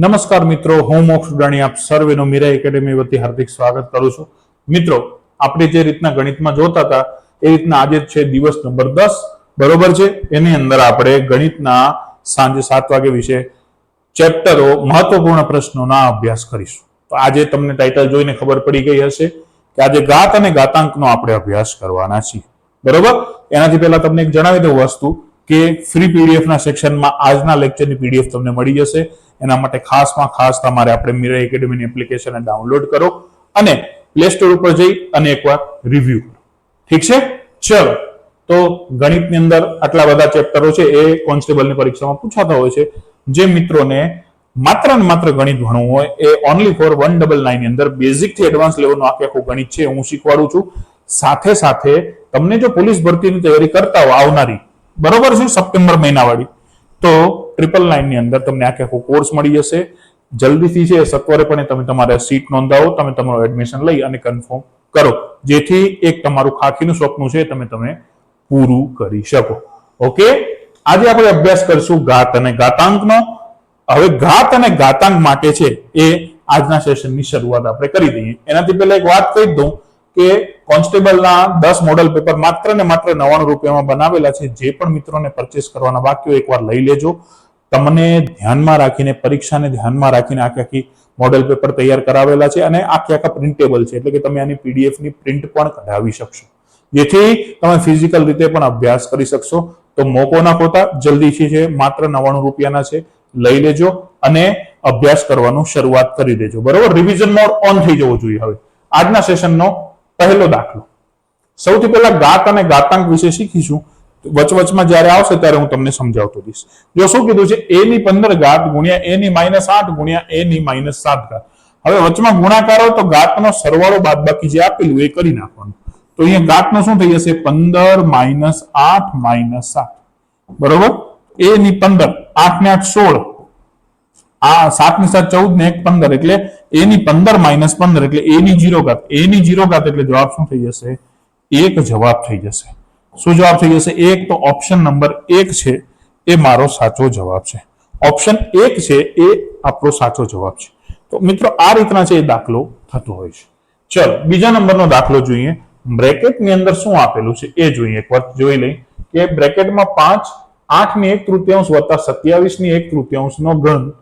નમસ્કાર મિત્રો, હું મોક્ષ ઉડાણી આપ સર્વેનો મીરા એકેડેમી વતી હાર્દિક સ્વાગત કરું છું. મિત્રો, આપણે જે રીતના ગણિતમાં જોતા હતા, એ રીતના આજે છે દિવસ નંબર દસ, બરોબર છે? એની અંદર આપણે ગણિતના સાંજે સાત વાગે વિશે ચેપ્ટરો, મહત્વપૂર્ણ પ્રશ્નોના અભ્યાસ કરીશું. તો આજે તમને ટાઇટલ જોઈને ખબર પડી ગઈ હશે કે આજે ગાત અને ગાતાંકનો આપણે અભ્યાસ કરવાના છીએ. બરોબર? એનાથી પહેલા તમને એક જણાવી દઉં વસ્તુ કે ફ્રી પીડીએફના સેક્શનમાં આજના લેક્ચરની પીડીએફ તમને મળી જશે. એના માટે ખાસમાં ખાસ તમારે આપણે મીરા એકેડમીની એપ્લિકેશન ડાઉનલોડ કરો અને પ્લે સ્ટોર ઉપર જઈ અને એકવાર રિવ્યુ કરો. ઠીક છે? ચલો. તો ગણિતની અંદર આટલા બધા ચેપ્ટરો છે, એ કોન્સ્ટેબલની પરીક્ષામાં પૂછાતા હોય છે. જે મિત્રોને માત્ર ને માત્ર ગણિત ભણવું હોય, એ only four one double nine અંદર બેઝિકથી એડવાન્સ લેવલનું આખે આખું ગણિત છે, હું શીખવાડું છું. સાથે સાથે તમને જો પોલીસ ભરતીની તૈયારી કરતા હો આવનારી, બરોબર છે, સપ્ટેમ્બર મહિનાવાળી, તો ટ્રિપલ નાઇનની અંદર તમને આખે આખો કોર્સ મળી જશે. જલ્દીથી છે સત્વરે પણ તમે તમારે સીટ નોંધાવો, તમે તમારું એડમિશન લઈ અને કન્ફર્મ કરો. જેથી એક તમારું ખાખીનું સ્વપ્ન છે તમે તમે પૂરું કરી શકો. ઓકે? આજે આપણે અભ્યાસ કરશું ઘાત અને ઘાતાંકનો. હવે ઘાત અને ઘાતાંક માટે છે એ આજના સેશનની શરૂઆત આપણે કરી દઈએ. એનાથી પહેલા એક વાત કહી દઉં કે કોન્સ્ટેબલના દસ મોડલ પેપર માત્ર ને માત્ર નવાણું રૂપિયામાં બનાવેલા છે. જે પણ મિત્રોને પરચેસ કરવાના વાક્યો એકવાર લઈ લેજો. તમને ધ્યાનમાં રાખીને, પરીક્ષાને ધ્યાનમાં રાખીને આખી આખી મોડેલ પેપર તૈયાર કરાવેલા છે અને આખી આખા પ્રિન્ટેબલ છે. એટલે કે તમે આની પીડીએફની પ્રિન્ટ પણ કઢાવી શકશો. જેથી તમે ફિઝિકલ રીતે પણ અભ્યાસ કરી શકશો. તો મોકો ના ખોતા જલ્દીથી છે માત્ર નવાણું રૂપિયાના છે, લઈ લેજો અને અભ્યાસ કરવાનું શરૂઆત કરી દેજો. બરોબર? રિવિઝન મોડ ઓન થઈ જવો જોઈએ હવે. આજના સેશનનો પહેલો દાખલો. સૌથી પહેલા ગાત અને ગાતાંક વિશે શીખીશું. વચવચમાં જ્યારે આવશે ત્યારે હું તમને સમજાવતો દઈશ. જો શું કીધું છે? એ ની પંદર ઘાત ગુણ્યા એ ની માઇનસ આઠ ગુણ્યા એ ની માઇનસ સાત ઘાત. હવે વચમાં ગુણાકાર તો ઘાતનો સરવાળો બાદ બાકી જે આપેલું એ કરી નાખવાનું. તો અહીંયા ઘાતનો શું થઈ જશે? પંદર માઇનસ આઠ માઇનસ સાત. બરોબર? એ ની પંદર, આઠ ને આઠ સોળ. આ સાત ને સાત ચૌદ ને એક પંદર એટલે એ ની પંદર માઇનસ પંદર એટલે એ ની જીરો ઘાત. એ ની જીરો ઘાત એટલે જવાબ શું થઈ જશે? એક જવાબ થઈ જશે. શું જવાબ થઈ જશે? એક તો ઓપ્શન નંબર એક છે, એ મારો સાચો જવાબ છે. ઓપ્શન એક છે, એ આપણો સાચો જવાબ છે. તો મિત્રો, આ રીતના છે એ દાખલો થતો હોય છે. ચલો, બીજા નંબરનો દાખલો જોઈએ. બ્રેકેટની અંદર શું આપેલું છે? એ જોઈએ એક વાર જોઈ લઈ કે બ્રેકેટમાં પાંચ આઠની એક તૃતીયાંશ વત્તા સત્યાવીસની એક તૃતીયાંશનો ઘન,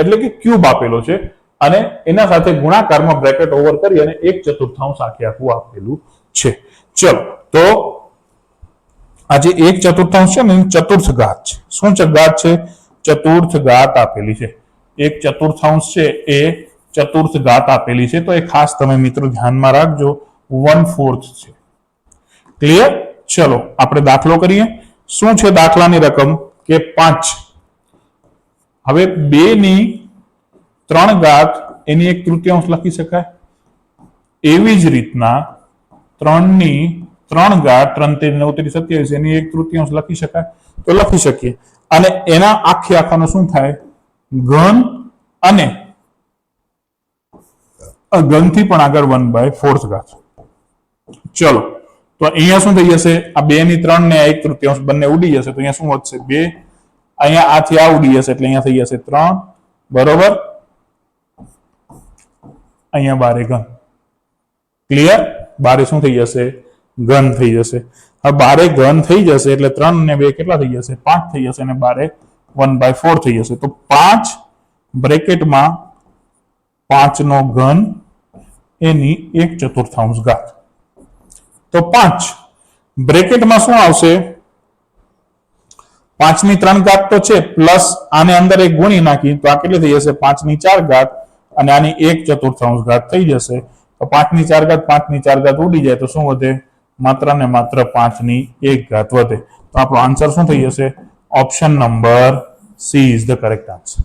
એટલે કે ક્યુબ આપેલો છે. અને એના સાથે ગુણાકારમાં બ્રેકેટ ઓવર કરી અને એક ચતુર્થાંશ આખે આખું આપેલું છે. ચલો, તો આ જે એક ચતુર્થાંશ છે ને ચતુર્થ ઘાત છે. શું ઘાત છે? ચતુર્થ ઘાત આપેલી છે. એક ચતુર્થાંશ છે એ ચતુર્થ ઘાત આપેલી છે. તો એ ખાસ તમે મિત્રો ધ્યાનમાં રાખજો. વન ફોર્થ છે. ક્લિયર? ચલો, આપણે દાખલો કરીએ. શું છે દાખલાની રકમ? કે પાંચ. હવે બે ની ત્રણ ઘાત, એની એક તૃતીયાંશ લખી શકાય. એવી જ રીતના ત્રણની ત્રણ ઘાત ત્રણ તેર નવ તેરી સત્યાવીસ, એની એક તૃતીયાંશ લખી શકાય? તો લખી શકીએ. અને એના આખે આખાનો શું થાય? ઘન અને ઘનથી પણ આગળ વન બાય ફોર્થ ઘાત ચલો, તો અહીંયા શું થઈ જશે? આ બે ની ત્રણ ને એક તૃતીયાંશ બંને ઉડી જશે, તો અહીંયા શું વધશે? બે. અહીંયા આથી આ ઉડી જશે, એટલે અહીંયા થઈ જશે ત્રણ. બરોબર? અહીંયા બારે ઘન. ક્લિયર બારે શું થઈ જશે? ઘન થઈ જશે. હવે બારે ઘન થઈ જશે એટલે ત્રણ ને બે કેટલા થઈ જશે? પાંચ થઈ જશે અને બારે વન બાય ફોર થઈ જશે. તો પાંચ બ્રેકેટમાં પાંચનો ઘન એની એક ચતુર્થાંશ ઘાત. તો પાંચ બ્રેકેટમાં શું આવશે? પાંચની ત્રણ ઘાત તો છે, પ્લસ આને અંદર એક ગુણી નાખી, તો આ કેટલી થઈ જશે? પાંચની ચાર ઘાત અને આની એક ચતુર્થાંશ ઘાત થઈ જશે. તો પાંચની ચાર ઘાત, પાંચની ચાર ઘાત ઉડી જાય તો શું વધે? માત્ર ને માત્ર પાંચની એક ઘાત વધે. તો આપણો આન્સર શું થઈ જશે? Option number C is the correct answer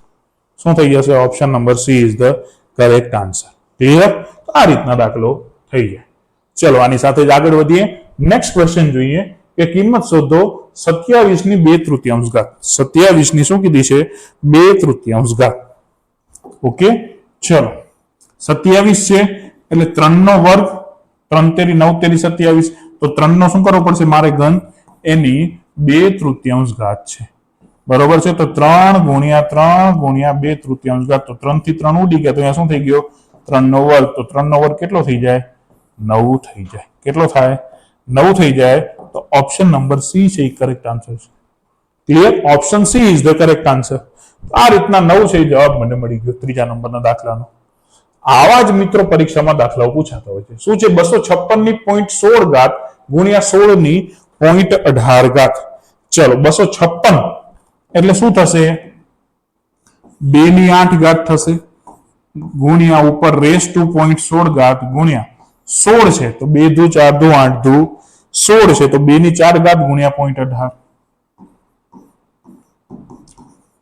શું થઈ જશે? Option number C is the correct answer clear આ રીતના દાખલો થઈ જાય. ચલો, આની સાથે જ આગળ વધીએ. નેક્સ્ટ ક્વેશ્ચન જોઈએ કે કિંમત શોધો સત્યાવીસની બે તૃતીયાંશ ઘાત. સત્યાવીસની શું કીધી છે? બે તૃતીયાંશ ઘાત. ઓકે ચલો. સત્યાવીસ છે, એટલે ત્રણ નો વર્ગ, ત્રણ તેરી નવ તેરી સત્યાવીસ. તો ત્રણ નો શું કરવો પડશે? મારે ઘન એની બે તૃતીયાંશ ઘાત છે. બરોબર છે? તો ત્રણ ગુણ્યા ત્રણ ગુણ્યા બે તૃતીયાંશ ઘાત, તો ત્રણથી ત્રણ ઉડી ગયા, તો અહીંયા શું થઈ ગયો? ત્રણ નો વર્ગ. તો ત્રણ નો વર્ગ કેટલો થઈ જાય? નવ થઈ જાય. કેટલો થાય? નવ થઈ જાય. તો ઓપ્શન નંબર સી છે એ કરેક્ટ આન્સર છે. Clear option C is the correct answer આ રીતના નવ છે જવાબ મને મળી ગયો ત્રીજા નંબરના દાખલાનો. આવા જ મિત્રો પરીક્ષામાં દાખલાઓ પૂછાતા હોય છે. શું છે? બસો છપ્પનની પોઈન્ટ સોળ ઘાત ગુણ્યા સોળની પોઈન્ટ અઢાર ઘાત. ચલો, બસો છપ્પન. એટલે શું થશે? બે ની આઠ ઘાત થશે. ગુણ્યા ઉપર રેસ ટુ પોઈન્ટ સોળ ઘાત ગુણ્યા સોળ છે. તો બે ધુ ચાર ધુ આઠ ધુ સોળ છે. તો બે ની ચાર ઘાત ગુણ્યા પોઈન્ટ અઢાર.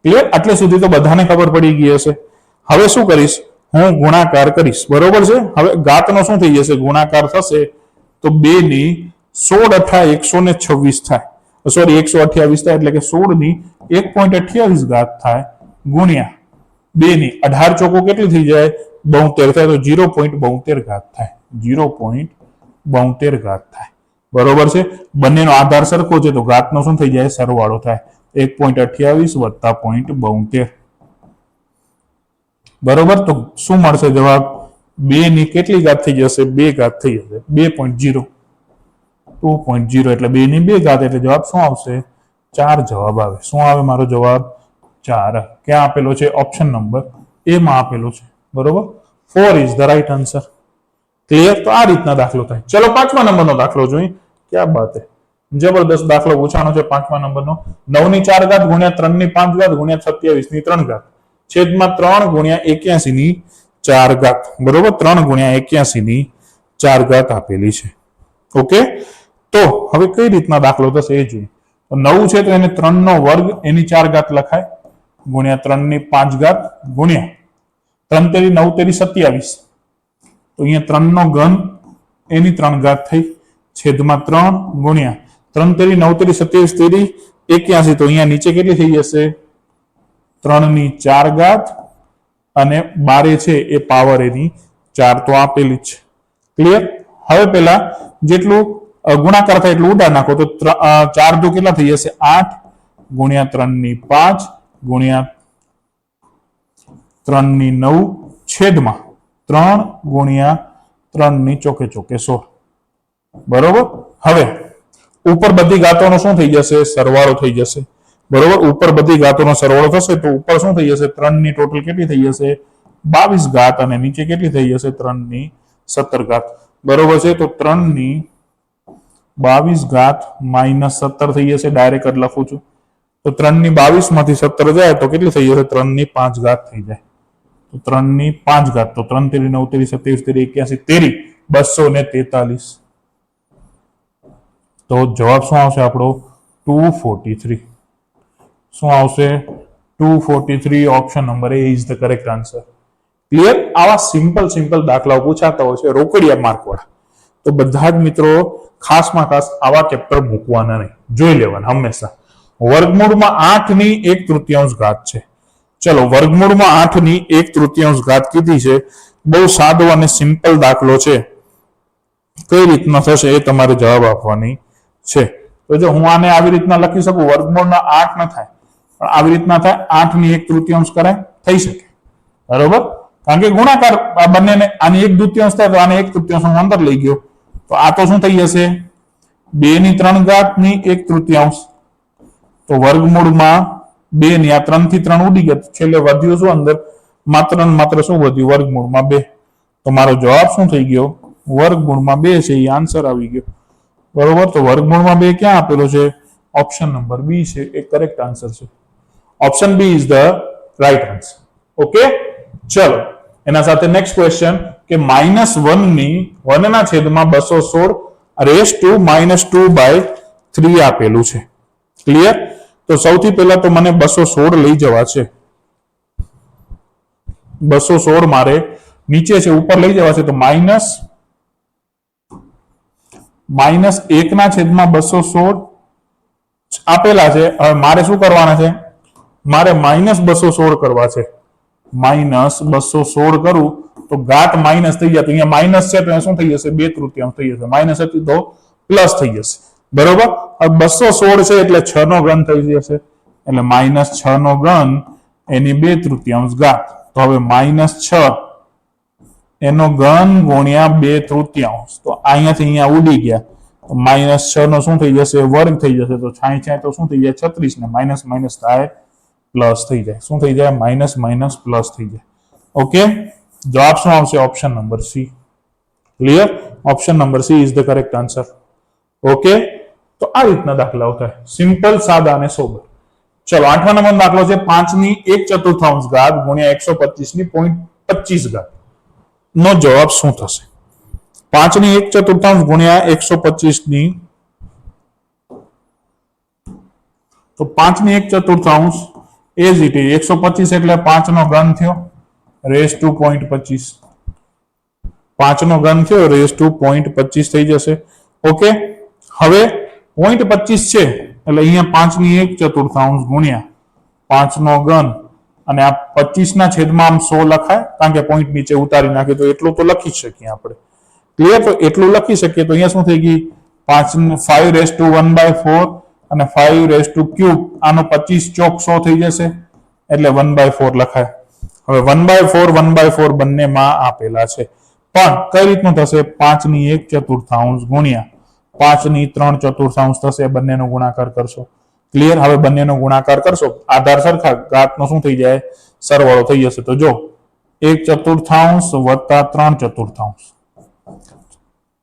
ક્લિયર આટલે સુધી તો બધાને ખબર પડી ગઈ હશે. હવે શું કરીશ? હું ગુણાકાર કરીશ. બરોબર છે? હવે ઘાતનો શું થઈ જશે? ગુણાકાર થશે. તો બે ની સોળ અઠા એકસો ને છવ્વીસ થાય. સોરી એકસો અઠ્યાવીસ થાય એટલે કે સોળની એક પોઈન્ટ અઠ્યાવીસ ઘાત થાય ગુણ્યા બે ની અઢાર ચોકો કેટલી થઈ જાય? બોતેર થાય તો જીરો પોઈન્ટ બોતેર ઘાત થાય. જીરો પોઈન્ટ બોતેર ઘાત થાય. બરોબર છે? બંનેનો આધાર સરખો છે તો ઘાતનો શું થઈ જાય? સરવાળો થાય. એક પોઈન્ટ અઠ્યાવીસ વત્તા પોઈન્ટ બોતેર. બરોબર? તો શું મળશે જવાબ? બે ની કેટલી ઘાત થઈ જશે? બે ઘાત થઈ જશે. બે point zero two point zero એટલે બે ની બે ઘાત એટલે જવાબ શું આવશે? ચાર જવાબ આવે. શું આવે મારો જવાબ? ચાર. ક્યાં આપેલો છે? ઓપ્શન નંબર એ માં આપેલો છે. બરોબર? Four is the right answer. Clear? તો આ રીતના દાખલો થાય. ચલો, પાંચમા નંબરનો દાખલો જોઈએ ક્યાં બાત હે? જબરદસ્ત દાખલો પૂછાનો છે પાંચમા નંબરનો. નવની ચાર ઘાત ગુણ્યા ત્રણની પાંચ ઘાત ગુણ્યા સત્યાવીસની ત્રણ ઘાત. છેદમાં ત્રણ ગુણ્યા એક્યાસી ની ચાર ઘાત. બરોબર? ત્રણ ગુણ્યા એક્યાસી ની ચાર ઘાત આપેલી છે. ઓકે? તો હવે કઈ રીતના દાખલો થશે એ જોઈએ. તો નવું છે તો એને ત્રણ નો વર્ગ, એની ચાર ઘાત લખાય. ગુણ્યા ત્રણની પાંચ ઘાત, ગુણ્યા. ત્રણ તેરી નવ તેરી સત્યાવીસ. તો અહીંયા ત્રણ નો ઘન, એની ત્રણ ઘાત થઈ. છેદમાં ત્રણ, ગુણ્યા. ત્રણ તેરી નવ તેરી સત્યાવીસ તેરી એક્યાસી. તો અહીંયા નીચે કેટલી થઈ જશે? ત્રણની ચાર ઘાત અને બારે છે એ પાવર એની ચાર. તો આપેલી છે. ક્લિયર હવે પેલા જેટલું ગુણાકાર થાય એટલું ઉડા નાખો. તો ચાર દુ કેટલા થઈ જશે? આઠ ગુણ્યા ત્રણની પાંચ ગુણ્યા ત્રણની નવ છેદમાં ત્રણ ગુણ્યા ત્રણની ચોકે ચોકે સો બરોબર? હવે, ઉપર બધી ગાતોનો શું થઈ જશે? સરવાળો થઈ જશે. બરોબર? ઉપર બધી ગાતોનો સરવાળો થશે તો ઉપર શું થઈ જશે? ત્રણની ટોટલ કેટલી થઈ જશે? બાવીસ ઘાત અને નીચે કેટલી થઈ જશે? ત્રણની સત્તર ઘાત. બરોબર છે? તો ત્રણની બાવીસ ઘાત માઇનસ સત્તર થઈ જશે ડાયરેક્ટ જ લખું છું. તો ત્રણની બાવીસમાંથી સત્તર જાય તો કેટલી થઈ જશે? ત્રણની પાંચ ઘાત થઈ જાય. તો ત્રણની પાંચ ઘાત, તો ત્રણ તેરી નવ તેરી સત્યાવીસ તેરી એક્યાસી તેરી બસો ને તેતાલીસ. તો જવાબ શું આવશે આપણો? Two forty three. શું આવશે? Two forty three option number A is the correct answer clear આવા સિમ્પલ સિમ્પલ દાખલાઓ પૂછાતા હોય છે રોકડિયા માર્ક વાળા તો બધા જ મિત્રો ખાસમાં ખાસ આવા ચેપ્ટર મૂકવાના નહીં. જોઈ લેવાના, હંમેશા. વર્ગમૂળમાં આઠની એક તૃતીયાંશ ઘાત છે. ચલો, વર્ગમૂળમાં આઠની એક તૃતીયાંશ ઘાત કીધી છે. બહુ સાદો અને સિમ્પલ દાખલો છે. કઈ રીતના થશે એ તમારે જવાબ આપવાની છે. તો જો હું આને આવી રીતના લખી શકું, વર્ગમૂળના આઠ ન થાય. પણ આવી રીતના થાય આઠની એક તૃતીયાંશ કરાય, થઈ શકે. બરોબર? કારણ કે ગુણાકાર આ બંનેને, આની એક દ્વિતીયાંશ થાય તો આને એક તૃતીયાંશ હું અંદર લઈ ગયો. તો આ તો શું થઈ જશે? બે ની ત્રણ ઘાતની એક તૃતીયાંશ. તો વર્ગમૂળમાં બે ની આ ત્રણથી ત્રણ ઉડી ગયા. છેલ્લે વધ્યું શું અંદર? માત્ર માત્ર શું વધ્યું? વર્ગમૂળમાં બે. તો મારો જવાબ શું થઈ ગયો? વર્ગમૂળમાં બે છે. એ આન્સર આવી ગયો. બરોબર? તો વર્ગમૂળમાં બે ક્યાં આપેલો છે? ઓપ્શન નંબર બી છે. એ કરેક્ટ આન્સર છે. Option B is the right answer okay ચલો. એના સાથે નેક્સ્ટ ક્વેશ્ચન કે માઇનસ વનની વન ના છેદમાં બસો સોળ raise two minus two by three આપેલું છે. ક્લિયર તો સૌથી પહેલા તો મને બસો સોળ લઈ જવા છે. બસો સોળ મારે નીચે છે, ઉપર લઈ જવા છે, તો માઇનસ માઇનસ એક ના છેદમાં બસો સોળ આપેલા છે. હવે મારે શું કરવાના છે? મારે માઇનસ બસો સોળ કરવા છે. માઇનસ બસો સોળ કરું તો ઘાત માઇનસ થઈ જાય તો અહીંયા માઇનસ છે તો શું થઈ જશે? બે તૃતીયાંશ થઈ જશે. માઇનસ હતી તો પ્લસ થઈ જશે. બરોબર? બસો સોળ છે એટલે છ નો ઘન થઈ જશે. એટલે માઇનસ છ નો ઘન, એની બે તૃતીયાંશ ઘાત. તો હવે માઇનસ છ, એનો ઘન ગુણ્યા બે તૃતીયાંશ. તો અહીંયાથી અહીંયા ઉડી ગયા. માઇનસ છ નો શું થઈ જશે? વર્ગ થઈ જશે. તો છાંય છાંય તો શું થઈ જાય? છત્રીસ ને માઇનસ માઇનસ થાય, પ્લસ થઈ જાય. શું થઈ જાય? માઇનસ માઇનસ પ્લસ થઈ જાય. ઓકે? જવાબ શું આવશે? Option number C clear option number C is the correct answer okay તો આ રીતના દાખલાઓ થાય. સિમ્પલ સાદા અને સોબર. ચલો, આઠમા નંબર દાખલો છે પાંચની એક ચતુર્થાંશ ઘાત ગુણ્યા એકસો પચીસની પોઈન્ટ પચીસ ઘાત. નો જવાબ શું થશે? પાંચની એક ચતુર્થાંશ ગુણ્યા એકસો પચીસની તો પાંચની એક ચતુર્થાંશ એ જ ઇટ એકસો પચીસ એટલે પાંચ નો ઘન થયો. રેસ ટુ પોઈન્ટ પચીસ. પાંચનો ઘન થયો, રેસ ટુ પોઈન્ટ પચીસ થઈ જશે. ઓકે, હવે પોઈન્ટ પચીસ છે, એટલે અહીંયા પાંચની એક ચતુર્થાંશ ગુણ્યા પાંચનો ઘન, અને આ પચીસના છેદમાં આમ સો લખાય, કારણ કે પોઈન્ટ નીચે ઉતારી નાખીએ તો એટલું તો લખી શકીએ આપણે. ક્લિયર તો એટલું લખી શકીએ, તો અહીંયા શું થઈ ગઈ પાંચ five raise two one by four અને ફાઈવ રેસ ટુ ક્યુબ આનો પચીસ ચોક સો થઈ જશે, એટલે વન બાય ફોર લખાય. હવે one by four one by four બંનેમાં આપેલા છે. પણ કઈ રીતનું થશે? પાંચની એક ચતુર્થાંશ ગુણ્યા. પાંચની ત્રણ ચતુર્થાંશ થશે બંનેનો ગુણાકાર કરશો. ક્લિયર હવે બંનેનો ગુણાકાર કરશો. આધાર સરખા? ઘાતનો શું થઈ જાય? સરવાળો થઈ જશે. તો જો, એક ચતુર્થાંશ વત્તા ત્રણ ચતુર્થાંશ.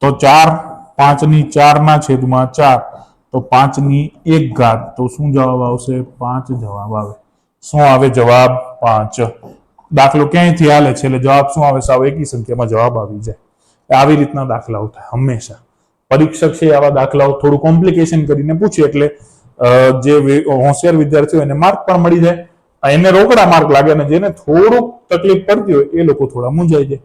તો ચાર, પાંચની ચારના છેદમાં ચાર. તો પાંચની એક ઘાત. તો શું જવાબ આવશે? પાંચ જવાબ આવે. શું આવે? જવાબ પાંચ. દાખલો ક્યાંયથી હાલે છે એટલે જવાબ શું આવે સાવ એકી સંખ્યામાં જવાબ આવી જાય. આવી રીતના દાખલાઓ થાય હંમેશા. પરીક્ષક છે આવા દાખલાઓ થોડું કોમ્પ્લિકેશન કરીને પૂછે એટલે જે હોશિયાર વિદ્યાર્થીઓ એને માર્ક પણ મળી જાય. એને રોકડા માર્ક લાગે અને જેને થોડુંક તકલીફ પડતી હોય એ લોકો થોડા મૂંઝાઈ જાય.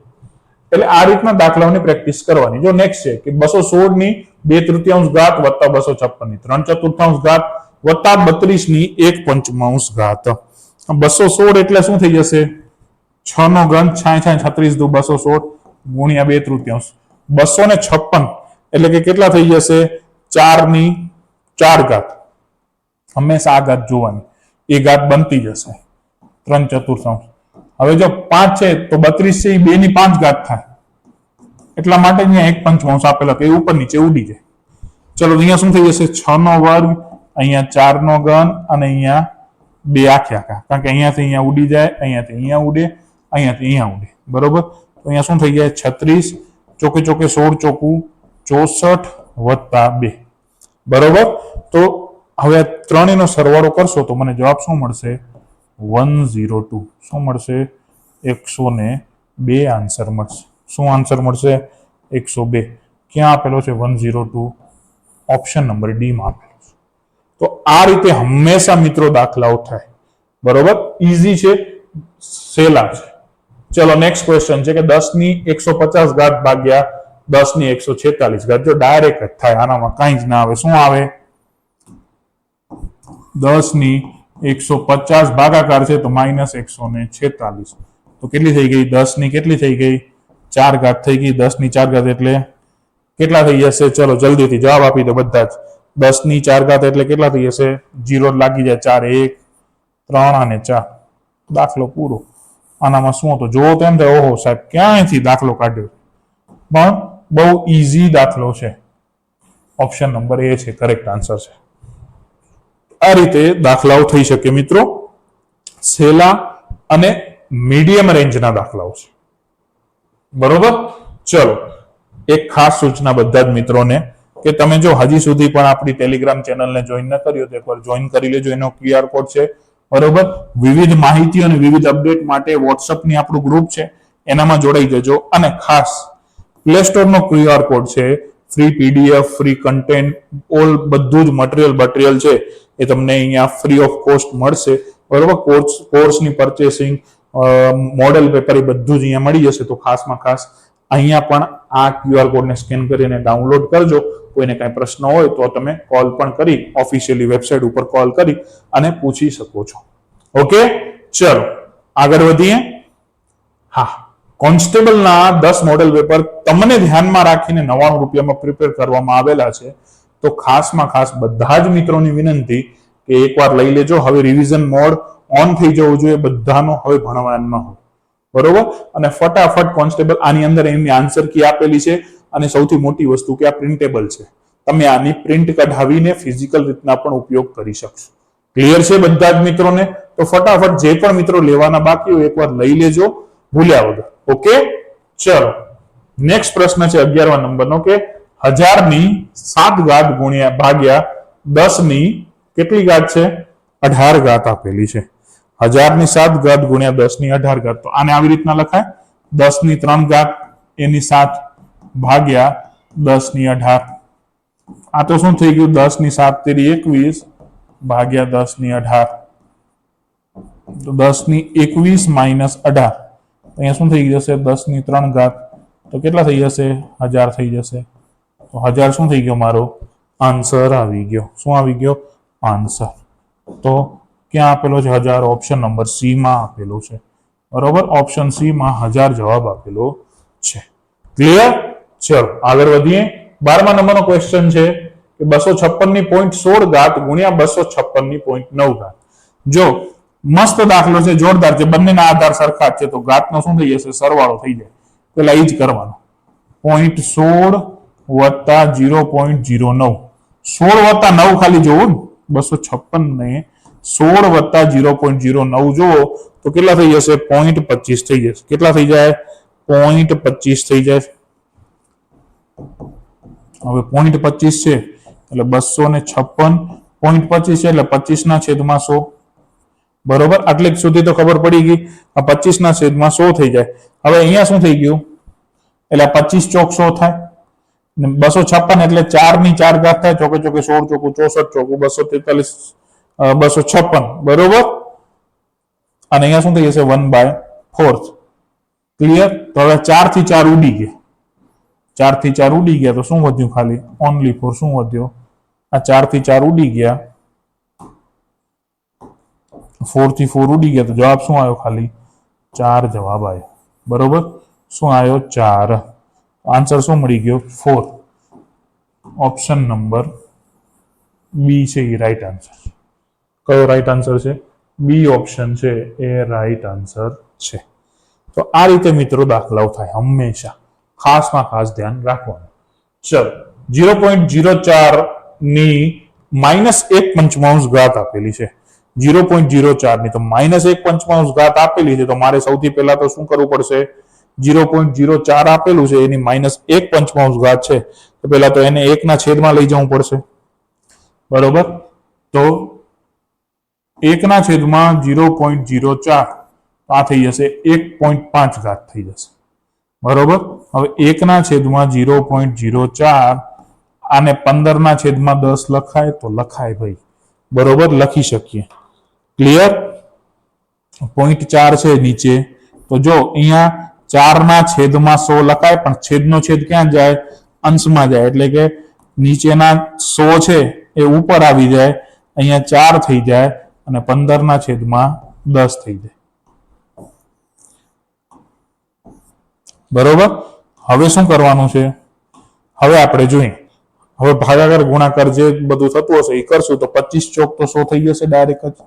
એટલે આ રીતના દાખલાઓની પ્રેક્ટિસ કરવાની. જો નેક્સ્ટ છે કે બસો સોળની બે તૃતીયાંશ ઘાત વત્તા બસો છપ્પનની ત્રણ ચતુર્થાંશ ઘાત વત્તા બત્રીસની એક પંચમાંશ ઘાત. બસો સોળ એટલે શું થઈ જશે? છ નો ઘન, છાય છાય, છત્રીસ, દુ, બસો, સોળ, ગુણ્યા બે તૃતીયાંશ. બસો ને છપ્પન એટલે કે કેટલા થઈ જશે? ચારની ચાર ઘાત. હંમેશા આ ઘાત જોવાની. એ ઘાત બનતી જશે. ત્રણ ચતુર્થાંશ. હવે જો પાંચ છે, તો બત્રીસ છે, એ બે ની પાંચ ઘાત થાય. એટલા માટે અહીંયા એક પંચમાંશ આપેલો કે એ ઉપર નીચે ઉડી જાય. ચલો, અહીંયા શું થઈ જશે? છ નો વર્ગ, અહીંયા ચાર નો ઘન અને અહીંયા બે આખે આખા કારણ કે અહીંયાથી અહીંયા ઉડી જાય, અહીંયાથી અહીંયા ઉડે. અહીંયાથી અહીંયા સુધી. બરોબર? તો અહીંયા શું થઈ જાય? છત્રીસ ચોકે ચોકે સોળ ચોકું ચોસઠ વત્તા બે. બરોબર? તો હવે આ ત્રણેયનો સરવાળો કરશો તો મને જવાબ શું મળશે? One zero two. શું મળશે? એકસો ને બે આન્સર મળશે. શું આન્સર મળશે? એકસો બે. ક્યાં આપેલો છે? One zero two. Option number ડીમાં આપેલો છે. તો આ રીતે હંમેશા મિત્રો દાખલાઓ થાય. બરોબર? ઇઝી છે સેલા છે. ચલો નેક્સ્ટ ક્વેશ્ચન છે કે દસની એકસો પચાસ ઘાત ભાગ્યા દસની એકસો છેતાલીસ ઘાત. જો ડાયરેક્ટ જ થાય, આનામાં કાંઈ જ ના આવે, શું આવે? દસની એકસો પચાસ ભાગાકાર છે તો માઇનસ એકસો ને છેતાલીસ. તો કેટલી થઈ ગઈ? દસની કેટલી થઈ ગઈ? ચાર ઘાત થઈ ગઈ. દસની ચાર ઘાત એટલે કેટલા થઈ જશે? ચલો, જલ્દીથી જવાબ આપી દો બધા જ. દસની ચાર ઘાત એટલે કેટલા થઈ જશે? જીરો લાગી જાય, ચાર, એક, ત્રણ અને ચાર. દાખલો પૂરો. આનામાં શું હતું? જોવો તો એમ થાય, ઓહો સાહેબ, ક્યાંયથી દાખલો કાઢ્યો? પણ બહુ ઇઝી દાખલો છે. ઓપ્શન નંબર એ છે કરેક્ટ આન્સર છે. આ રીતે દાખલાઓ થઈ શકે મિત્રો. સેલા અને મીડિયમ રેન્જના દાખલાઓ છે. બરોબર? ચલો, એક ખાસ સૂચના બધા જ મિત્રોને કે તમે જો હજી સુધી પણ આપણી ટેલિગ્રામ ચેનલને જોઈન ન કર્યો તો એકવાર જોઈન કરી લેજો. એનો ક્યુઆર કોડ છે. બરોબર? વિવિધ માહિતી અને વિવિધ અપડેટ માટે વોટ્સઅપની આપણું ગ્રુપ છે, એનામાં જોડાઈ જજો. અને ખાસ પ્લે સ્ટોરનો ક્યુઆર કોડ છે free PDF free content all બધું જ મટીરિયલ બટીરિયલ છે, એ તમને અહીંયા ફ્રી ઓફ કોસ્ટ મળશે. બરોબર? કોર્સ કોર્સની પરચેસિંગ મોડેલ પેપર એ બધું જ અહીંયા મળી જશે. તો ખાસમાં ખાસ, અહીંયા પણ આ ક્યુઆર કોડને સ્કેન કરીને ડાઉનલોડ કરજો. કોઈને કાંઈ પ્રશ્ન હોય તો તમે કોલ પણ કરી ઓફિશિયલી વેબસાઇટ ઉપર કોલ કરી અને પૂછી શકો છો. ઓકે? ચલો, આગળ વધીએ. હા, કોન્સ્ટેબલના દસ મોડેલ પેપર તમને ધ્યાનમાં રાખીને નવ્વાણું રૂપિયામાં પ્રિપેર કરવામાં આવેલા છે. તો ખાસમાં ખાસ બધા જ મિત્રોની વિનંતી કે એકવાર લઈ લેજો. હવે રિવિઝન મોડ ઓન થઈ જવું જોઈએ. બધાનો હવે ભણવાનો હોય બરોબર? અને ફટાફટ કોન્સ્ટેબલ આની અંદર એમની આન્સર કી આપેલી છે અને સૌથી મોટી વસ્તુ કે આ પ્રિન્ટેબલ છે. તમે આની પ્રિન્ટ કઢાવીને ફિઝિકલ રીતના પણ ઉપયોગ કરી શકશો. ક્લિયર છે બધા જ મિત્રોને? તો ફટાફટ જે પણ મિત્રો લેવાના બાકી હોય એકવાર લઈ લેજો. ભૂલ્યા વગર. ઓકે? ચલો. નેક્સ્ટ પ્રશ્ન છે અગિયારમા નંબરનો કે હજારની સાત ઘાત ગુણ્યા ભાગ્યા દસની કેટલી ઘાત છે? અઢાર ઘાત આપેલી છે. હજારની સાત ઘાત ગુણ્યા દસની અઢાર ઘાત. તો આને આવી રીતના લખાય. દસની ત્રણ ઘાત, એની સાત ભાગ્યા દસની અઢાર. આ તો શું થઈ ગયું? દસની સાત તેરી એકવીસ ભાગ્યા દસની અઢાર. તો દસની એકવીસ માઇનસ અઢાર. અહીંયા શું થઈ જશે? દસની ત્રણ ઘાત. તો કેટલા થઈ જશે? હજાર થઈ જશે. તો હજાર શું થઈ ગયો મારો? આન્સર આવી ગયો. શું આવી ગયો? આન્સર. તો ક્યાં આપેલો છે? હજાર. ઓપ્શન નંબર સી માં આપેલો છે. બરોબર? ઓપ્શન સી માં હજાર જવાબ આપેલો છે. ક્લિયર ચલો, આગળ વધીએ. બારમા નંબરનો ક્વેશ્ચન છે કે બસો છપ્પનની પોઈન્ટ સોળ ઘાત ગુણ્યા બસો છપ્પનની પોઈન્ટ નવ ઘાત. જો મસ્ત દાખલો છે, જોરદાર છે, બંનેના આધાર સરખા છે, તો ઘાતનો શું થઈ જશે? સરવાળો થઈ જાય. પેલા એ જ કરવાનો. પોઈન્ટ સોળ વત્તા જીરો પોઈન્ટ જીરો નવ. સોળ વત્તા નવ ખાલી જોવું બસો છપ્પન ને સોળ વત્તા જીરો પોઈન્ટ જીરો નવ જોવો તો કેટલા થઈ જશે? પોઈન્ટ પચીસ થઈ જશે. કેટલા થઈ જાય? પોઈન્ટ પચીસ થઈ જાય. હવે પોઈન્ટ પચીસ છે, એટલે બસો ને છપ્પન. પોઈન્ટ પચીસ છે, એટલે પચીસ ના છેદમાં સો. બરોબર? આટલે સુધી તો ખબર પડી ગઈ. આ પચીસ ના છેદમાં સો થઈ જાય. હવે અહીંયા શું થઈ ગયું? એટલે પચીસ ચોક સો થાય. બસો છપ્પન એટલે ચારની ચાર ઘાત થાય. ચોકે ચોકે સોળ ચોકું ચોસઠ ચોકું બસો તેતાલીસ બસો છપ્પન. બરોબર? અને અહીંયા શું થઈ જશે? વન બાય ફોર્થ ક્લિયર તો હવે ચારથી ચાર ઉડી ગયા. ચારથી ચાર ઉડી ગયા, તો શું વધ્યું ખાલી? ઓનલી ફોર શું વધ્યો? આ ચારથી ચાર ઉડી ગયા. ફોરથી ફોર ઉડી ગયા, તો જવાબ શું આવ્યો ખાલી? ચાર જવાબ આવ્યો. બરોબર? શું આવ્યો? ચાર. આન્સર શું મળી ગયો? ફોર ઓપ્શન નંબર બી છે એ રાઈટ આન્સર કયો રાઈટ આન્સર છે? બી ઓપ્શન છે, એ રાઈટ આન્સર છે. તો આ રીતે મિત્રો દાખલાઓ થાય હંમેશા. ખાસમાં ખાસ ધ્યાન રાખવાનું. ચલો જીરો પોઈન્ટ જીરો ચારની માઇનસ એક પંચમાંશ ઘાત આપેલી છે. જીરો પોઈન્ટ જીરો ચારની તો માઇનસ એક પંચમાંશ ઘાત આપેલી છે, તો મારે સૌથી પહેલા તો શું કરવું પડશે? જીરો પોઈન્ટ જીરો ચાર આપેલું છે, એની માઇનસ એક પંચમાંશ ઘાત છે. તો પહેલા તો એને એકના છેદમાં લઈ જવું પડશે. બરોબર? તો એકના છેદમાં જીરો પોઈન્ટ જીરો ચાર. આ થઈ જશે એક પોઈન્ટ પાંચ ઘાત થઈ જશે. બરોબર? હવે એકના છેદમાં જીરો પોઈન્ટ જીરો ચાર, આને પંદરના છેદમાં દસ લખાય તો લખાય ભાઈ. બરોબર? લખી શકીએ. ક્લિયર? પોઈન્ટ ચાર છે નીચે. તો જો અહીંયા ચારના છેદમાં સો લખાય, પણ છેદનો છેદ ક્યાં જાય? અંશમાં જાય. એટલે કે નીચેના સો છે એ ઉપર આવી જાય. અહીંયા ચાર થઈ જાય. અને પંદરના છેદમાં દસ થઈ જાય. બરોબર? હવે શું કરવાનું છે? હવે આપણે જોઈએ. હવે ભાગાકાર ગુણાકાર જે બધું થતું હશે એ કરશું તો પચીસ ચોક તો સો થઈ જશે ડાયરેક્ટ જ.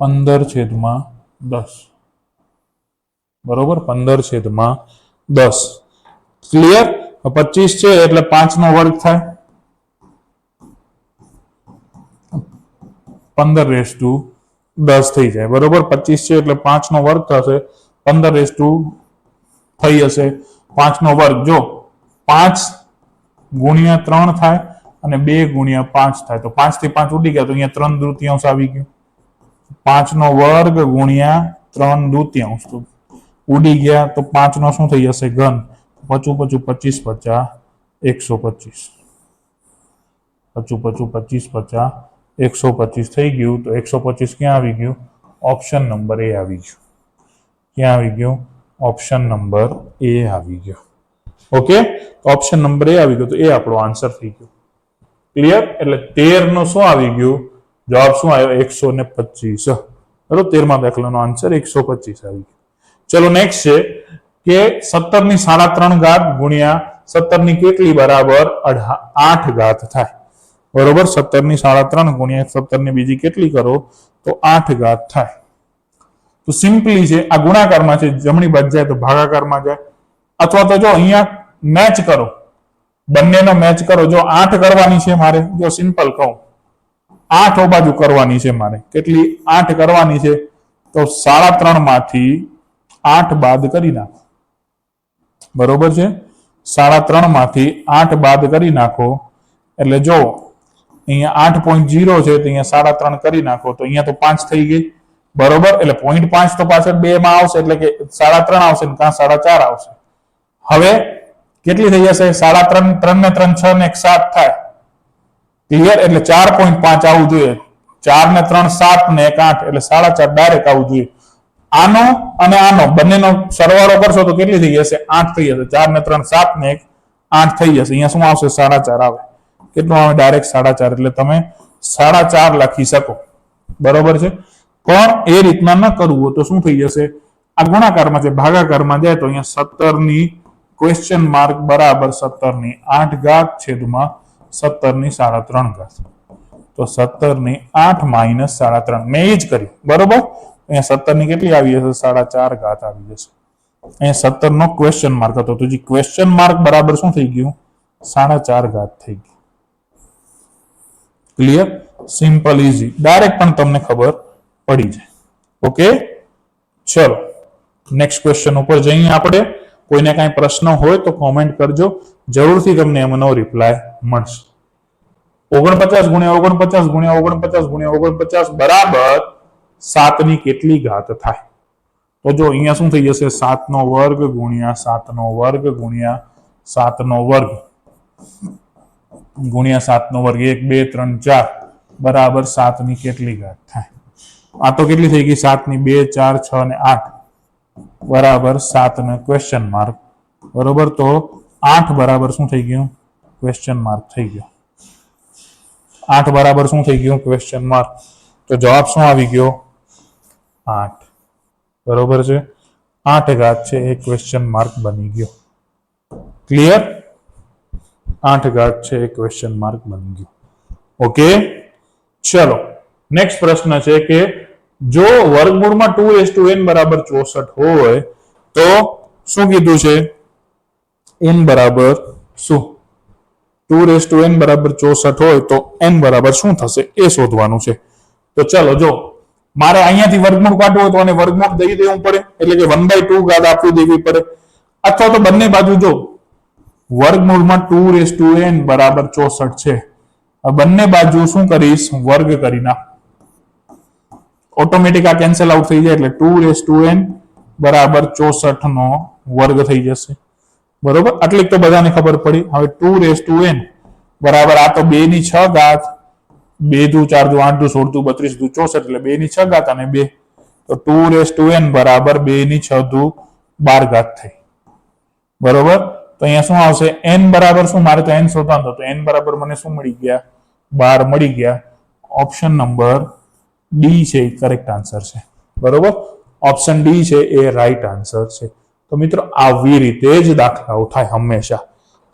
પંદર છેદમાં દસ. બરોબર? પંદર છેદમાં દસ. ક્લિયર પચીસ છે એટલે પાંચ નો વર્ગ થાય. પંદર રેસ ટુ દસ થઈ જાય. બરોબર? પચીસ છે એટલે પાંચ નો વર્ગ થશે. પંદર રેસ ટુ થઈ હશે. પાંચ નો વર્ગ જો પાંચ ગુણ્યા ત્રણ થાય અને બે ગુણ્યા પાંચ થાય. તો પાંચથી પાંચ ઉડી ગયા તો અહીંયા ત્રણ દૃત્યાંશ આવી ગયું. પાંચ નો વર્ગ ગુણ્યા ત્રણ દૃત્યાંશ. તો ઉડી ગયા તો પાંચ નો શું થઈ જશે? ઘન. પચું પચું પચીસ પચાસ એકસો પચીસ. પચું પચું પચીસ પચાસ એકસો પચીસ થઈ ગયું, તો એકસો પચીસ ક્યાં આવી ગયું? ઓપ્શન નંબર એ આવી ગયું. ક્યાં આવી ગયું? ઓપ્શન નંબર એ આવી ગયો. ઓકે? ઓપ્શન નંબર એ આવી ગયો, તો એ આપણો આન્સર થઈ ગયો. ક્લિયર? એટલે તેર નો શું આવી ગયું? જવાબ શું આવ્યો? એકસો ને પચીસ બરોબર? તેરમા દાખલાનો આન્સર એકસો પચીસ આવી ગયો. ચલો નેક્સ્ટ છે કે સત્તરની સાડા ત્રણ ઘાત ગુણ્યા સત્તરની કેટલી બરાબર? આઠ ઘાત થાય. બરોબર? સત્તરની સાડા ત્રણ ગુણ્યા સત્તરની બીજી કેટલી કરો? તો આઠ ઘાત થાય. તો સિમ્પલી છે, આ ગુણાકારમાં છે, જમણી બાજુ જાય તો ભાગાકારમાં જાય. અથવા તો જો અહીંયા મેચ કરો. બંનેનો મેચ કરો. જો આઠ કરવાની છે મારે, જો સિમ્પલ કહું. આઠ બાજુ કરવાની છે મારે. કેટલી? આઠ કરવાની છે. તો સાડા ત્રણમાંથી આઠ બાદ કરી નાખો. બરોબર છે? સાડા ત્રણમાંથી આઠ બાદ કરી નાખો. એટલે જો અહીંયા આઠ પોઈન્ટ જીરો છે, તો અહીંયા સાડા ત્રણ કરી નાખો, તો અહીંયા તો પાંચ થઈ ગઈ. બરોબર? એટલે પોઈન્ટ પાંચ તો પાછળ બે માં આવશે, એટલે કે સાડા ત્રણ આવશે કાં સાડા ચાર આવશે. હવે કેટલી થઈ જશે? સાડા ત્રણ ત્રણ ને ત્રણ છ ને એક સાત થાય. ક્લિયર એટલે ચાર પોઈન્ટ પાંચ આવવું જોઈએ. ચાર ને ત્રણ સાત ને એક આઠ, એટલે સાડા ચાર ડાયરેક્ટ આવવું જોઈએ. આનો અને આનો, બંનેનો સરવાળો કરશો તો કેટલી થઈ જશે? આઠ થઈ જશે. ચાર ને ત્રણ સાત ને એક આઠ થઈ જશે. અહીંયા શું આવશે? સાડા ચાર આવે. કેટલું આવે? ડાયરેક્ટ સાડા ચાર. એટલે તમે સાડા ચાર લખી શકો. બરોબર છે? પણ એ રીતના ન કરવું તો શું થઈ જશે? આ ગુણાકારમાં છે, ભાગાકારમાં જાય તો અહીંયા સત્તરની ક્વેશ્ચન માર્ક બરાબર સત્તરની આઠ ઘાત છેદમાં સત્તરની સાડા ત્રણ ઘાત. તો સત્તરની આઠ માઇનસ સાડા ત્રણ. મેં એ જ કર્યું. બરોબર? અહીંયા સત્તરની કેટલી આવી જશે? સાડા ચાર ઘાત આવી જશે. અહીંયા સત્તર નો ક્વેશ્ચન માર્ક હતો. તો જે ક્વેશ્ચન માર્ક બરાબર શું થઈ ગયું? સાડા ચાર ઘાત થઈ ગયું. ક્લિયર સિમ્પલ ઇઝી ડાયરેક્ટ પણ તમને ખબર પડી જાય. ઓકે ચલો. નેક્સ્ટ ક્વેશ્ચન ઉપર જઈએ આપણે. કોઈને કાંઈ પ્રશ્ન હોય તો કોમેન્ટ કરજો. જરૂરથી તમને એમનો રિપ્લાય મળશે. ઓગણપચાસ ગુણ્યા ઓગણપચાસ ગુણ્યા ઓગણપચાસ ગુણ્યા ઓગણપચાસ બરાબર સાતની કેટલી ઘાત થાય? તો જો અહીંયા શું થઈ જશે? સાતનો વર્ગ ગુણ્યા સાતનો વર્ગ ગુણ્યા સાતનો વર્ગ. ગુણ્યા સાતનો વર્ગ એક, બે, ત્રણ, ચાર. બરાબર સાતની કેટલી ઘાત થાય? આ તો કેટલી થઈ ગઈ? સાતની બે, ચાર, છ અને આઠ. બરાબર સાત ને ક્વેશ્ચન માર્ક બરોબર? તો આઠ બરાબર શું થઈ ગયું? ક્વેશ્ચન માર્ક થઈ ગયો. આઠ બરાબર શું થઈ ગયું? ક્વેશ્ચન માર્ક તો જવાબ શું આવી ગયો? આઠ. બરોબર છે? આઠ ઘાત છે એ ક્વેશ્ચન માર્ક બની ગયો. ક્લિયર આઠ ગાંઠ છે, એ ક્વેશ્ચન માર્ક બની ગયું. ઓકે ચલો નેક્સ્ટ પ્રશ્ન છે કે જો વર્ગમૂળમાં ટુ એસ ટુ એન બરાબર ચોસઠ હોય, તો શું કીધું છે? એન બરાબર શું? ટુ રેસ ટુ એન બરાબર ચોસઠ હોય, તો એન બરાબર શું થશે? એ શોધવાનું છે. તો ચલો, જો, મારે અહીંયાથી વર્ગમૂળ કાઢવું હોય તો આને વર્ગમૂળ દઈ દેવું પડે, એટલે કે વન બાય ટુ ગાદ આપી દેવી પડે. અથવા તો બંને બાજુ જો વર્ગમૂળમાં ટુ રેસ ટુ એન બરાબર ચોસઠ છે. બંને બાજુ શું કરીશ? વર્ગ કરી નાખ. ઓટોમેટિક આ કેન્સલ આઉટ થઈ જાય એટલે ટુ રેસ ટુ એન બરાબર ચોસઠ નો વર્ગ થઈ જશે. બરોબર? આટલી તો બધાને ખબર પડી. હવે ટુ રેસ ટુ એન બરાબર આ તો બે ની છ ઘાત બે દુ ચાર દુ આઠ દુ સોળ દુ બત્રીસ દુ ચોસઠ એટલે બે ની છ ઘાત અને બે. તો ટુ રેસ ટુ એન બરાબર બે ની છ દુ બાર ઘાત થઈ. બરોબર? તો અહીંયા શું આવશે? એન બરાબર શું? મારે તો એન શોધવાનું તો એન બરાબર મને શું મળી ગયા? બાર મળી ગયા. ઓપ્શન નંબર ડી છે, એ કરેક્ટ આન્સર છે. બરોબર? ઓપ્શન ડી છે, એ રાઈટ આન્સર છે. તો મિત્રો, આવી રીતે જ દાખલાઓ થાય હંમેશા.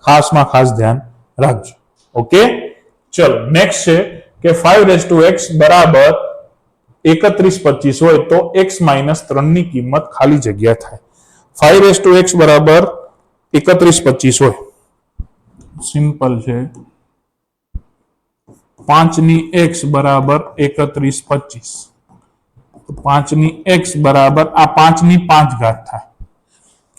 ખાસમાં ખાસ ધ્યાન રાખજો. ઓકે? ચલો નેક્સ્ટ છે કે ફાઈવ રેસ ટુ એક્સ બરાબર એકત્રીસ પચીસ હોય તો એક્સ માઇનસ ત્રણની કિંમત ખાલી જગ્યા થાય. ફાઈવ રેસ ટુ એક્સ બરાબર એકત્રીસ પચીસ હોય. સિમ્પલ છે. પાંચની એક્સ બરાબર એકત્રીસ પચીસ. પાંચની એક્સ બરાબર આ પાંચની પાંચ ઘાત થાય.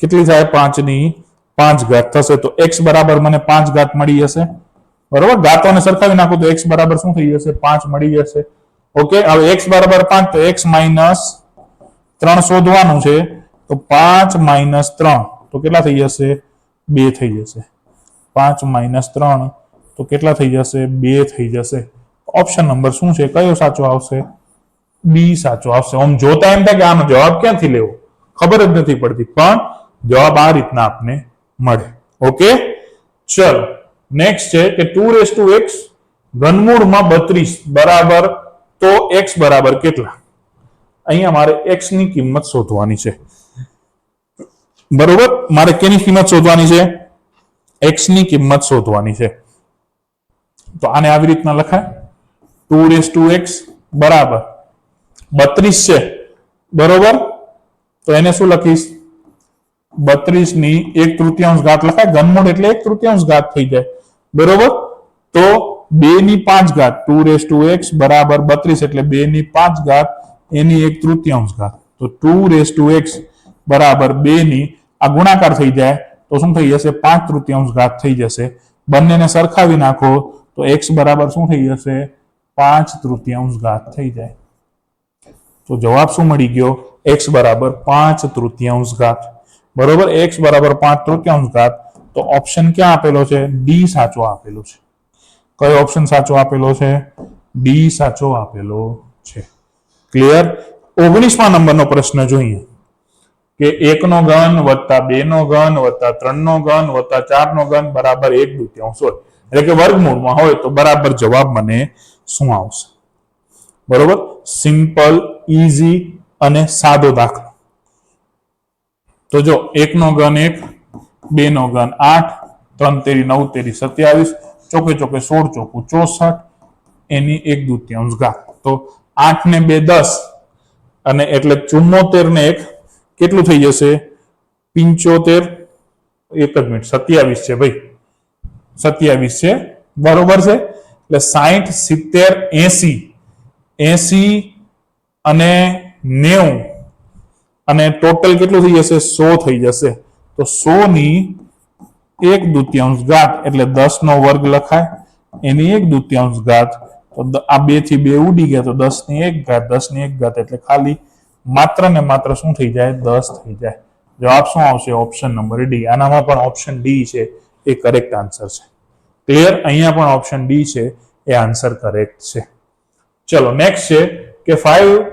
કેટલી થાય? પાંચની પાંચ ઘાત થશે. તો એક્સ બરાબર મને પાંચ ઘાત મળી જશે. બરોબર? ઘાતોને સરખાવી નાખું તો એક્સ બરાબર શું થઈ જશે? પાંચ મળી જશે. ઓકે? હવે એક્સ બરાબર પાંચ, તો એક્સ માઇનસ ત્રણ શોધવાનું છે. તો પાંચ માઇનસ ત્રણ. તો કેટલા થઈ જશે? બે થઈ જશે. પાંચ માઇનસ ત્રણ, તો કેટલા થઈ જશે? બે થઈ જશે. ઓપ્શન નંબર શું છે? કયો સાચો આવશે? બી સાચો આવશે. આમ જોતા એમ થાય કે આનો જવાબ ક્યાંથી લેવો? ખબર જ નથી પડતી. પણ જવાબ આ રીતના આપને મળે. ઓકે? ચલો. નેક્સ્ટ છે કે ટુ રેસ ટુ એક્સ ઘનમૂળમાં બત્રીસ. બરાબર? તો એક્સ બરાબર કેટલા? અહીંયા મારે એક્સની કિંમત શોધવાની છે. બરોબર? મારે કેની કિંમત શોધવાની છે? એક્સની કિંમત શોધવાની છે. તો આને આવી રીતના લખાય. ટુ રેસ ટુ એક્સ બરાબર. બત્રીસ છે. બરોબર? તો એને શું લખીશ? બત્રીસની એક તૃતીયાંશ ઘાત લખાય. ઘનમૂળ એટલે એક તૃતીયાંશ ઘાત થઈ જાય. બરોબર? તો બે ની પાંચ ઘાત. ટુ રેસ ટુ એક્સ બરાબર બત્રીસ એટલે બે ની પાંચ ઘાત, એની એક તૃતીયાંશ ઘાત. તો ટુ રેસ ટુ એક્સ બરાબર બે ની આ ગુણાકાર થઈ જાય, તો શું થઈ જશે? પાંચ તૃતીયાંશ ઘાત થઈ જશે. બંનેને સરખાવી નાખો, તો એક્સ બરાબર શું થઈ જશે? પાંચ તૃતીયાંશ ઘાત થઈ જાય. તો જવાબ શું મળી ગયો? એક્સ બરાબર પાંચ તૃતીયાંશ ઘાત. બરોબર? એક્સ બરાબર પાંચ તૃતીયાંશ ઘાત. તો ઓપ્શન ક્યાં આપેલો છે? ડી સાચો આપેલો છે. કયો ઓપ્શન સાચો આપેલો છે? ડી સાચો આપેલો છે. ક્લિયર ઓગણીસમા નંબરનો પ્રશ્ન જોઈએ. કે એકનો ઘન વત્તા બે નો ઘન વત્તા ત્રણ નો ઘન વત્તા ચાર નો ઘન બરાબર એક દુત્યાંશ હોય. એટલે કે વર્ગમૂળમાં હોય તો બરાબર જવાબ મને શું આવશે? બરોબર? સિમ્પલ, ઈઝી અને સાદો દાખલો. તો જો એકનો ઘન એક બે નો ઘન આઠ, ત્રણ તેરી નવ તેરી સત્યાવીસ, ચોકે ચોકે સોળ, ચોકું ચોસઠ, એની એક દુત્યાંશ ઘાત. તો આઠ ને બે દસ અને એટલે ચુમ્મોતેર ને એક કેટલું થઈ જશે? પિંચોતેર, એક જ મિનિટ, સત્યાવીસ છે ભાઈ. સત્યાવીસ છે. બરોબર છે? એટલે સાહીઠ સિત્તેર, એસી. એસી અને નેવું. અને ટોટલ કેટલું થઈ જશે? સો થઈ જશે. તો સો ની એક દુત્યાંશ ઘાત, એટલે દસ નો વર્ગ લખાય. એની એક દુત્યાંશ ઘાત. તો આ બેથી બે ઉડી ગયા તો દસની એક ઘાત, દસની એક ઘાત, એટલે ખાલી માત્ર ને માત્ર શું થઈ જાય? દસ થઈ જાય. જવાબ શું આવશે? ઓપ્શન નંબર ડી આનામાં પણ ઓપ્શન ડી છે. એ કરેક્ટ આન્સર છે. ક્લિયર અહીંયા પણ ઓપ્શન ડી છે. એ આન્સર કરેક્ટ છે. ચલો નેક્સ્ટ છે કે five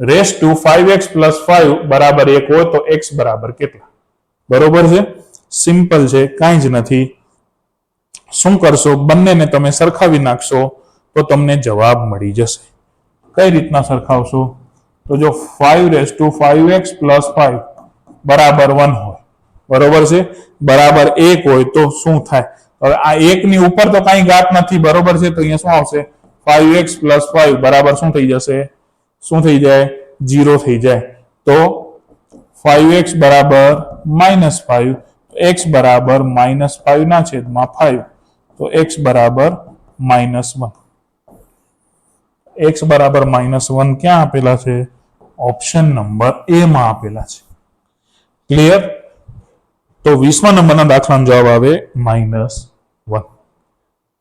raise two five x plus five બરાબર એક હોય તો એક્સ બરાબર કેટલા? બરોબર છે? સિમ્પલ છે. કાંઈ જ નથી. શું કરશો? બંનેને તમે સરખાવી નાખશો તો તમને જવાબ મળી જશે. કઈ રીતના સરખાવશો? તો જો five raise two five x plus five બરાબર વન હોય. બરોબર છે? બરાબર એક હોય તો શું થાય? હવે આ એકની ઉપર તો કાંઈ ઘાત નથી, બરોબર છે? તો અહીંયા શું આવશે? ફાઈવ એક્સ પ્લસ ફાઈવ બરાબર શું થઈ જશે? શું થઈ જાય? જીરો થઈ જાય. તો ફાઈવ એક્સ બરાબર માઇનસ ફાઈવ એક્સ બરાબર માઇનસ ફાઈવ ના છેદમાં ફાઈવ તો એક્સ બરાબર માઇનસ વન એક્સ બરાબર માઇનસ વન ક્યાં આપેલા છે? ઓપ્શન નંબર એ માં આપેલા છે. ક્લિયર તો વીસમા નંબરના દાખલાનો જવાબ આવે માઇનસ વન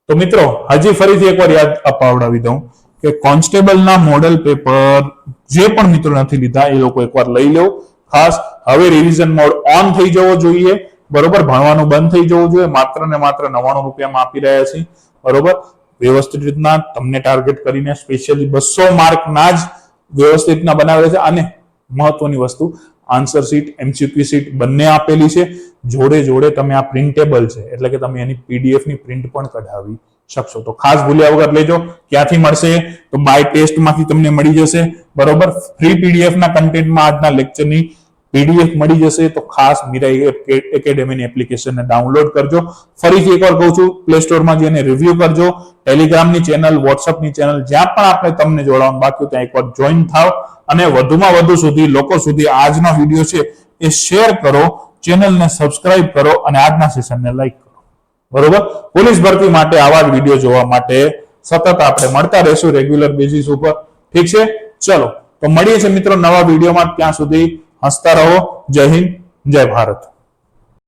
તો મિત્રો, હજી ફરીથી એકવાર યાદ અપાવડાવી દઉં કે કોન્સ્ટેબલના મોડેલ પેપર જે પણ મિત્રો નથી લીધા એ લોકો એકવાર લઈ લો. ખાસ હવે રિવિઝન મોડ ઓન થઈ જવો જોઈએ. બરોબર? ભણવાનું બંધ થઈ જવું જોઈએ. માત્ર ને માત્ર નવ્વાણું રૂપિયામાં આપી રહ્યા છીએ. બરોબર? વ્યવસ્થિત રીતના તમને ટાર્ગેટ કરીને સ્પેશિયલી બસો માર્કના જ વ્યવસ્થિત રીતના બનાવેલા છે અને મહત્વની વસ્તુ આન્સર શીટ એમસીક્યુ શીટ બંને આપેલી છે. જોડે જોડે તમે આ પ્રિન્ટેબલ છે, એટલે કે તમે એની પીડીએફની પ્રિન્ટ પણ કઢાવી શકશો. તો ખાસ ભૂલ્યા વગર લેજો, ક્યાંથી મળશે? તો બાય ટેસ્ટમાંથી તમને મળી જશે. બરોબર? ફ્રી પીડીએફ ના કન્ટેન્ટમાં આજના લેક્ચરની પીડીએફ મળી જશે તો ખાસ મીરા એકેડેમીની એપ્લિકેશનને ડાઉનલોડ કરજો. ફરીથી એકવાર કહું છું પ્લે સ્ટોરમાં જઈને રિવ્યુ કરજો. ટેલિગ્રામની ચેનલ વોટ્સઅપની ચેનલ જ્યાં પણ આપણે તમને જોડાવાનું બાકી ત્યાં એકવાર જોઈન થાવ. અને વધુમાં વધુ સુધી, લોકો સુધી આજનો વીડિયો છે એ શેર કરો ચેનલને સબસ્ક્રાઇબ કરો અને આજના સેશનને લાઈક કરો. બરોબર? પોલીસ ભરતી માટે આવા જ વીડિયો જોવા માટે સતત આપણે મળતા રહેશું રેગ્યુલર બેઝિસ ઉપર. ઠીક છે? ચલો, તો મળીએ છીએ મિત્રો નવા વિડીયોમાં ત્યાં સુધી હસતા રહો. જય હિન્દ જય ભારત.